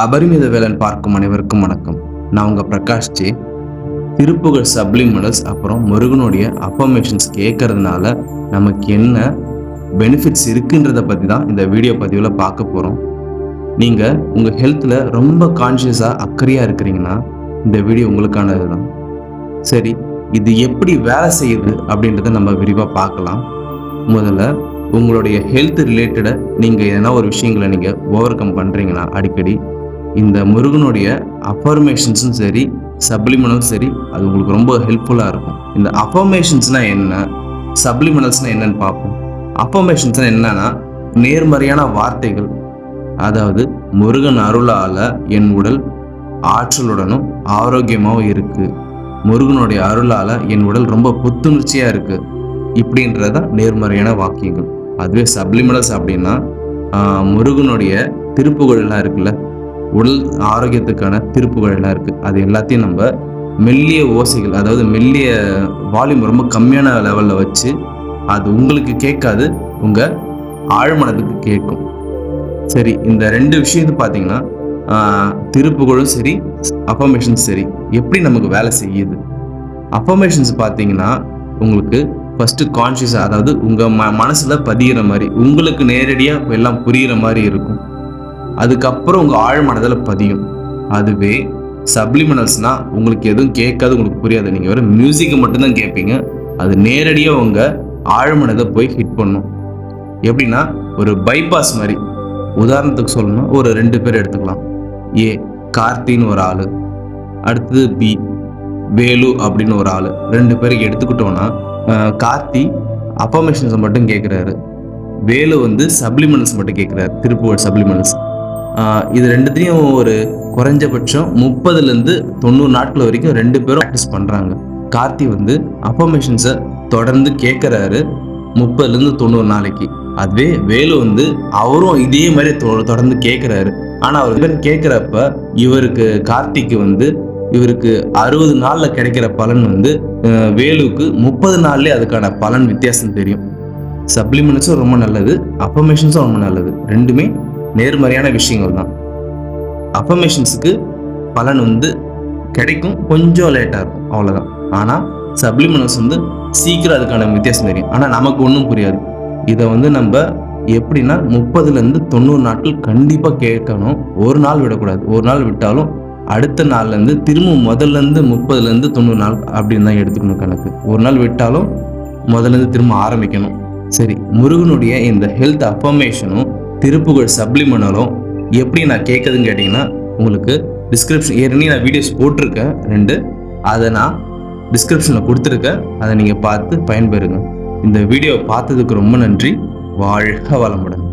அபரிமித வேலன் பார்க்கும் அனைவருக்கும் வணக்கம். நான் உங்கள் பிரகாஷ் ஜி. திருப்புகழ் சப்ளிமெண்டல்ஸ் அப்புறம் முருகனுடைய அஃபர்மேஷன்ஸ் கேட்கறதுனால நமக்கு என்ன பெனிஃபிட்ஸ் இருக்குன்றதை பற்றி தான் இந்த வீடியோ பதிவில் பார்க்க போகிறோம் நீங்கள் உங்கள் ஹெல்த்தில் ரொம்ப கான்ஷியஸாக அக்கறையாக இருக்கிறீங்கன்னா இந்த வீடியோ உங்களுக்கானது தான் சரி இது எப்படி வேலை செய்யுது அப்படின்றத நம்ம விரிவாக பார்க்கலாம். முதல்ல உங்களுடைய ஹெல்த் ரிலேட்டடை நீங்கள் எதனா ஒரு விஷயங்களை நீங்கள் ஓவர் கம் பண்ணுறீங்கன்னா அடிக்கடி இந்த முருகனுடைய அஃபர்மேஷன்ஸும் சரி சப்ளிமினலும் சரி அது உங்களுக்கு ரொம்ப ஹெல்ப்ஃபுல்லாக இருக்கும். இந்த அஃபர்மேஷன்ஸ்னால் என்ன சப்ளிமினல்ஸ்னால் என்னன்னு பார்ப்போம். அஃபர்மேஷன்ஸ்னால் என்னன்னா நேர்மறையான வார்த்தைகள் அதாவது முருகன் அருளால் என் உடல் ஆற்றலுடனும் ஆரோக்கியமாகவும் இருக்குது முருகனுடைய அருளால் என் உடல் ரொம்ப புத்துணர்ச்சியாக இருக்குது இப்படின்றத நேர்மறையான வாக்கியங்கள். அதுவே சப்ளிமினல்ஸ் அப்படின்னா முருகனுடைய திருப்புகழெல்லாம் இருக்குல்ல உடல் ஆரோக்கியத்துக்கான திருப்புகழெல்லாம் இருக்குது அது எல்லாத்தையும் நம்ம மெல்லிய ஓசைகள் அதாவது மெல்லிய வால்யூம் ரொம்ப கம்மியான லெவலில் வச்சு அது உங்களுக்கு கேட்காது உங்கள் ஆழ்மனதுக்கு கேட்கும். சரி இந்த ரெண்டு விஷயத்து பார்த்தீங்கன்னா திருப்புகழும் சரி அஃபர்மேஷன்ஸ் சரி. எப்படி நமக்கு வேலை செய்யுது? அஃபர்மேஷன்ஸ் பார்த்தீங்கன்னா உங்களுக்கு ஃபஸ்ட்டு கான்ஷியஸாக அதாவது உங்கள் ம மனசில் பதிகிற மாதிரி உங்களுக்கு நேரடியாக எல்லாம் புரிகிற மாதிரி இருக்கும். அதுக்கப்புறம் உங்கள் ஆழ் மனதில் பதியும். அதுவே சப்ளிமினல்ஸ்னால் உங்களுக்கு எதுவும் கேட்காது உங்களுக்கு புரியாது. நீங்கள் வெறும் மியூசிக்கை மட்டும்தான் கேட்பீங்க. அது நேரடியாக உங்கள் ஆழ்மனதை போய் ஹிட் பண்ணும். எப்படின்னா ஒரு பைபாஸ் மாதிரி. உதாரணத்துக்கு சொல்லணும்னா ஒரு ரெண்டு பேர் எடுத்துக்கலாம். ஏ கார்த்தின்னு ஒரு ஆள். அடுத்தது பி வேலு அப்படின்னு ஒரு ஆள். ரெண்டு பேருக்கு எடுத்துக்கிட்டோன்னா கார்த்தி அப்பமேஷன்ஸை மட்டும் கேட்குறாரு. வேலு வந்து சப்ளிமெண்ட்ஸ் மட்டும் கேட்குறாரு. திருப்பூர் சப்ளிமெண்ட்ஸ் இது ரெண்டுத்தையும் ஒரு குறைஞ்சபட்சம் முப்பதுலேருந்து தொண்ணூறு நாட்கள் வரைக்கும் ரெண்டு பேரும் ப்ராக்டிஸ் பண்ணுறாங்க கார்த்தி வந்து அப்பமேஷன்ஸை தொடர்ந்து கேட்குறாரு முப்பதுலேருந்து தொண்ணூறு நாளைக்கு. அதுவே வேலு வந்து அவரும் இதே மாதிரி தொ- தொடர்ந்து கேட்குறாரு ஆனால் அவர் கேட்குறப்ப இவருக்கு கார்த்திக்கு வந்து இவருக்கு அறுபது நாளில் கிடைக்கிற பலன் வந்து வேலுவுக்கு முப்பது நாள்லேயே அதுக்கான பலன் வித்தியாசம் தெரியும். சப்ளிமெண்ட்ஸும் ரொம்ப நல்லது அப்பமேஷன்ஸும் ரொம்ப நல்லது. ரெண்டுமே நேர்மறையான விஷயங்கள் தான். அஃபர்மேஷன்ஸுக்கு பலன் வந்து கிடைக்கும். கொஞ்சம் லேட்டாக இருக்கும். அவ்வளோதான் ஆனால் சப்ளிமெண்ட்ஸ் வந்து சீக்கிரம் அதுக்கான வித்தியாசம் தெரியும். ஆனால் நமக்கு ஒன்றும் புரியாது. இதை வந்து நம்ம எப்படின்னா முப்பதுலேருந்து தொண்ணூறு நாட்கள் கண்டிப்பாக கேட்கணும். ஒரு நாள் விடக்கூடாது. ஒரு நாள் விட்டாலும் அடுத்த நாள்லேருந்து திரும்ப முதல்லேருந்து முப்பதுலேருந்து தொண்ணூறு நாள் அப்படின்னு தான் எடுத்துக்கணும் கணக்கு. ஒரு நாள் விட்டாலும் முதல்லேருந்து திரும்ப ஆரம்பிக்கணும். சரி முருகனுடைய இந்த ஹெல்த் அஃபர்மேஷனும் திருப்புகழ் சப்ளிமெண்டலும் எப்படி நான் கேட்குதுன்னு கேட்டிங்கன்னா உங்களுக்கு டிஸ்கிரிப்ஷன் ஏற்கனவே நான் வீடியோஸ் போட்டிருக்கேன் ரெண்டு. அதை நான் டிஸ்கிரிப்ஷனில் கொடுத்துருக்கேன். அதை நீங்கள் பார்த்து பயன்பெறுங்க. இந்த வீடியோவை பார்த்ததுக்கு ரொம்ப நன்றி. வாழ்க வளமுடன்.